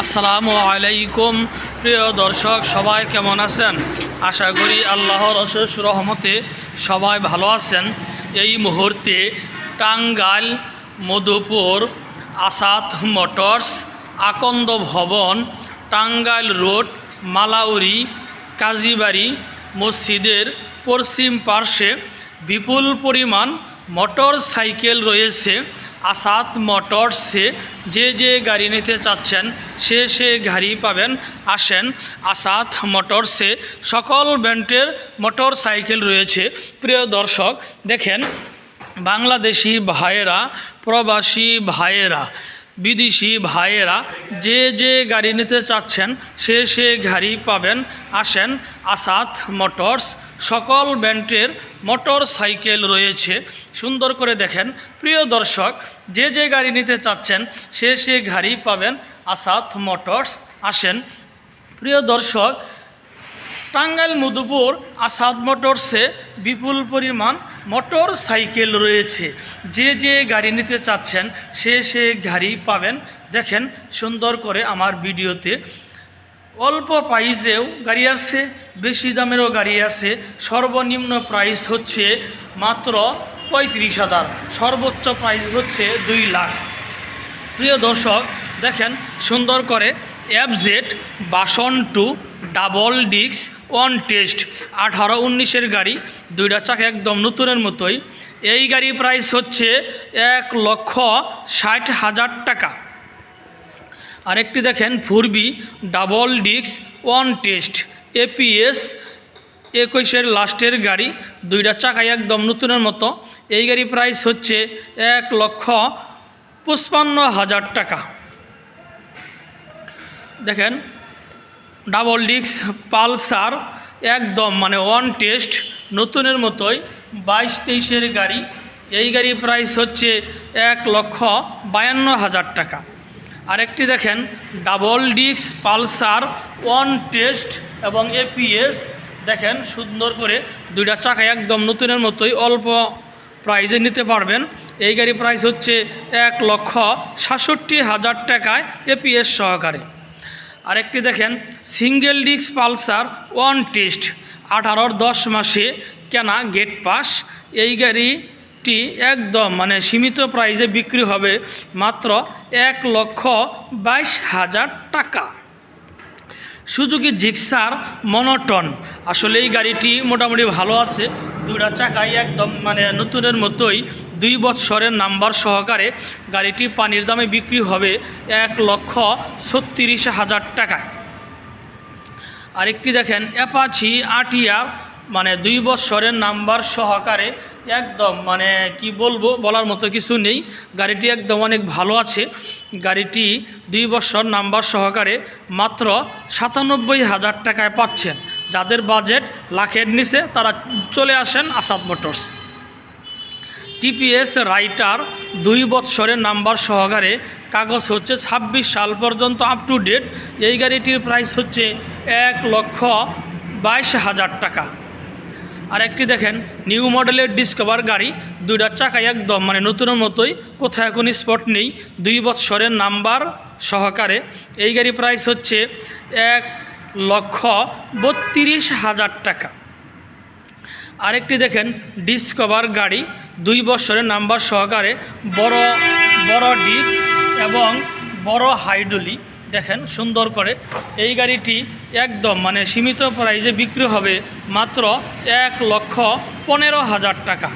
আসসালামু আলাইকুম। প্রিয় দর্শক, সবাই কেমন আছেন? আশা করি আল্লাহর অশেষ রহমতে সবাই ভালো আছেন। এই মুহূর্তে টাঙ্গাইল, মধুপুর, আসাদ মোটরস, আকন্দ ভবন, টাঙ্গাইল রোড, মালাউরি, কাজীবাড়ি মসজিদের পশ্চিম পার্শ্বে বিপুল পরিমাণ মোটর সাইকেল রয়েছে। আসাদ মোটরসে যে যে গাড়ি নিতে চাচ্ছেন, সে সে গাড়ি পাবেন, আসেন। আসাদ মোটরসে সকল ব্র্যান্ডের মোটর সাইকেল রয়েছে। প্রিয় দর্শক, দেখেন, বাংলাদেশি ভাইয়েরা, প্রবাসী ভাইয়েরা বিদেশি ভাইয়েরা যে যে গাড়ি নিতে চাচ্ছেন, সে সে গাড়ি পাবেন। আসেন, আসাদ মোটরস, সকল ব্যান্ডের মোটর সাইকেল রয়েছে। সুন্দর করে দেখেন, প্রিয় দর্শক, যে যে গাড়ি নিতে চাচ্ছেন, সে সে গাড়ি পাবেন আসাদ মোটরস। আসেন, প্রিয় দর্শক টাঙ্গাইল মধুপুর আসাদ মোটরসে বিপুল পরিমাণ মোটর সাইকেল রয়েছে। যে যে গাড়ি নিতে চাচ্ছেন, সে সে গাড়ি পাবেন। দেখেন, সুন্দর করে আমার ভিডিওতে। অল্প প্রাইসেও গাড়ি আছে, বেশি দামেরও গাড়ি আছে। সর্বনিম্ন প্রাইস হচ্ছে মাত্র পঁয়ত্রিশ হাজার। সর্বোচ্চ প্রাইস হচ্ছে দুই লাখ। প্রিয় দর্শক, দেখেন, সুন্দর করে অ্যাপজেট বাসন টু ডাবল ডিক্স ওয়ান টেস্ট, আঠারো উনিশের গাড়ি, দুইটা চাকা একদম নতুনের মতোই। এই গাড়ি প্রাইস হচ্ছে এক লক্ষ ষাট হাজার টাকা। আরেকটি দেখেন, ফুরবি, ডাবল ডিক্স ওয়ান টেস্ট, এপিএস একুশের লাস্টের গাড়ি, দুইটা চাকায় একদম নতুনের মতো। এই গাড়ি প্রাইস হচ্ছে এক লক্ষ পঁচপান্ন হাজার টাকা। দেখেন ডাবল ডিক্স পালসার একদম মানে ওয়ান টেস্ট, নতুনের মতোই, বাইশ তেইশের গাড়ি। এই গাড়ি প্রাইস হচ্ছে এক লক্ষ বায়ান্ন হাজার টাকা। আরেকটি দেখেন, ডাবল ডিক্স পালসার, ওয়ান টেস্ট এবং এপিএস। দেখেন, সুন্দর করে দুইটা চাকা একদম নতুনের মতোই অল্প প্রাইজে নিতে পারবেন। এই গাড়ি প্রাইস হচ্ছে এক লক্ষ সাতষট্টি হাজার টাকায় এপিএস সহকারে। আরেকটি দেখেন single disc Pulsar one test আঠারোর দশ মাসে কেনা গেট পাস এই গাড়িটি একদম মানে সীমিত প্রাইজে বিক্রি হবে মাত্র এক লক্ষ বাইশ হাজার টাকা। Suzuki Gixxer monotone. আসলে এই গাড়িটি মোটামুটি ভালো আছে। দুটা চাকাই একদম মানে নতুনের মতোই। দুই বৎসরের নাম্বার সহকারে গাড়িটি পানির দামে বিক্রি হবে এক লক্ষ ছত্রিশ হাজার টাকায়। আরেকটি দেখেন, অ্যাপাচি আটিয়ার মানে দুই বৎসরের নাম্বার সহকারে একদম মানে কি বলব, বলার মতো কিছু নেই। গাড়িটি একদম অনেক ভালো আছে। গাড়িটি দুই বছর নাম্বার সহকারে মাত্র সাতানব্বই হাজার টাকায় পাচ্ছেন। যাদের বাজেট লাখের নিচে, তারা চলে আসেন আসাদ মোটরস। টিপিএস রাইটার দুই বৎসরের নাম্বার সহকারে কাগজ হচ্ছে ছাব্বিশ সাল পর্যন্ত আপ টু ডেট এই গাড়িটির প্রাইস হচ্ছে এক লক্ষ বাইশ হাজার টাকা। আর একটি দেখেন নিউ মডেলের ডিসকভার গাড়ি, দুইটা চাকায় একদম মানে নতুনের মতোই, কোথায় কোনো স্পট নেই, দুই বৎসরের নাম্বার সহকারে। এই গাড়ি প্রাইস হচ্ছে এক লক্ষ বত্রিশ হাজার টাকা। আরেকটি দেখেন ডিসকভার গাড়ি, দুই বছরের নাম্বার সহকারে, বড় বড় ডিস্ক এবং বড় হাইড্রোলি দেখেন, সুন্দর করে। এই গাড়িটি একদম মানে সীমিত প্রাইজে বিক্রি হবে মাত্র এক লক্ষ পনেরো হাজার টাকা।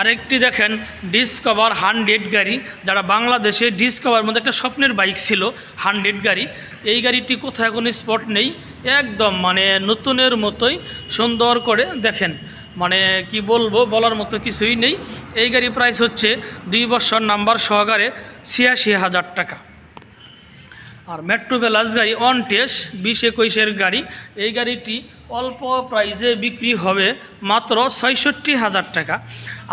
আরেকটি দেখেন ডিসকভার হান্ড্রেড গাড়ি। যারা বাংলাদেশে ডিসকভার মধ্যে একটা স্বপ্নের বাইক ছিল হান্ড্রেড গাড়ি। এই গাড়িটি কোথায় কোনো স্পট নেই, একদম মানে নতুনের মতোই সুন্দর করে দেখেন। মানে কি বলব, বলার মতো কিছুই নেই। এই গাড়ি প্রাইস হচ্ছে দুই বছর নাম্বার সহকারে ছিয়াশি হাজার টাকা। আর মেট্রো বেলাস গাড়ি অন টেস্ট বিশ একুশের গাড়ি। এই গাড়িটি অল্প প্রাইজে বিক্রি হবে মাত্র ছয়ষট্টি হাজার টাকা।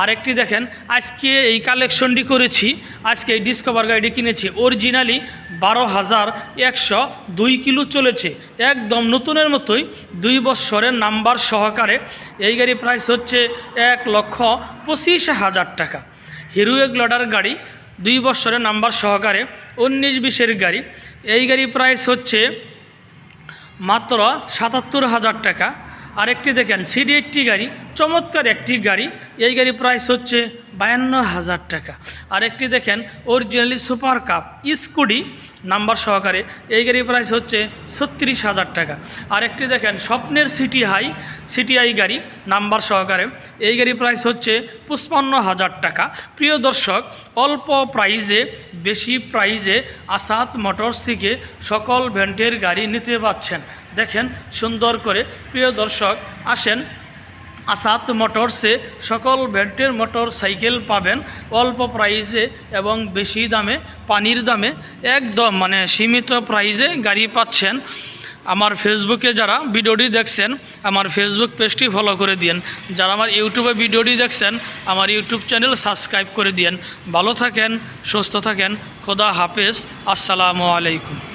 আরেকটি দেখেন, আজকে এই কালেকশনটি করেছি, আজকে এই ডিসকভার গাড়িটি কিনেছি। অরিজিনালি বারো হাজার একশো দুই কিলো চলেছে। একদম নতুনের মতোই দুই বছরের নাম্বার সহকারে। এই গাড়ি প্রাইস হচ্ছে এক লক্ষ পঁচিশ হাজার টাকা। হিরো এগলোডার গাড়ি দুই বছরের নাম্বার সহকারে উনিশ বিশের গাড়ি। এই গাড়ি প্রাইস হচ্ছে মাত্র সাতাত্তর হাজার টাকা। আরেকটি দেখেন সিডি একটি গাড়ি, চমৎকার একটি গাড়ি, এই গাড়ি প্রাইস হচ্ছে বায়ান্ন হাজার টাকা। আরেকটি দেখেন originally super cub scooty number সহকারে, এই গাড়ি প্রাইস হচ্ছে ছত্রিশ হাজার টাকা। আরেকটি দেখেন, স্বপ্নের সিটি হাই সিটি আই গাড়ি নাম্বার সহকারে, এই গাড়ি প্রাইস হচ্ছে পঁচপান্ন হাজার টাকা। প্রিয় দর্শক, অল্প প্রাইজে বেশি প্রাইজে আসাদ মোটরস থেকে সকল ভ্যান্টের গাড়ি নিতে পাচ্ছেন। দেখেন সুন্দর করে। প্রিয় দর্শক, আসেন। আসাদ মোটরসে সকল ভ্যান্টের মোটর সাইকেল পাবেন। অল্প প্রাইজে এবং বেশি দামে, পানির দামে। একদম মানে সীমিত প্রাইজে গাড়ি পাচ্ছেন। আমার ফেসবুকে যারা ভিডিওটি দেখছেন, আমার ফেসবুক পেজটি ফলো করে দিন যারা আমার ইউটিউবে ভিডিওটি দেখছেন, আমার ইউটিউব চ্যানেল সাবস্ক্রাইব করে দিন ভালো থাকেন, সুস্থ থাকেন। খোদা হাফেজ। আসসালামু আলাইকুম।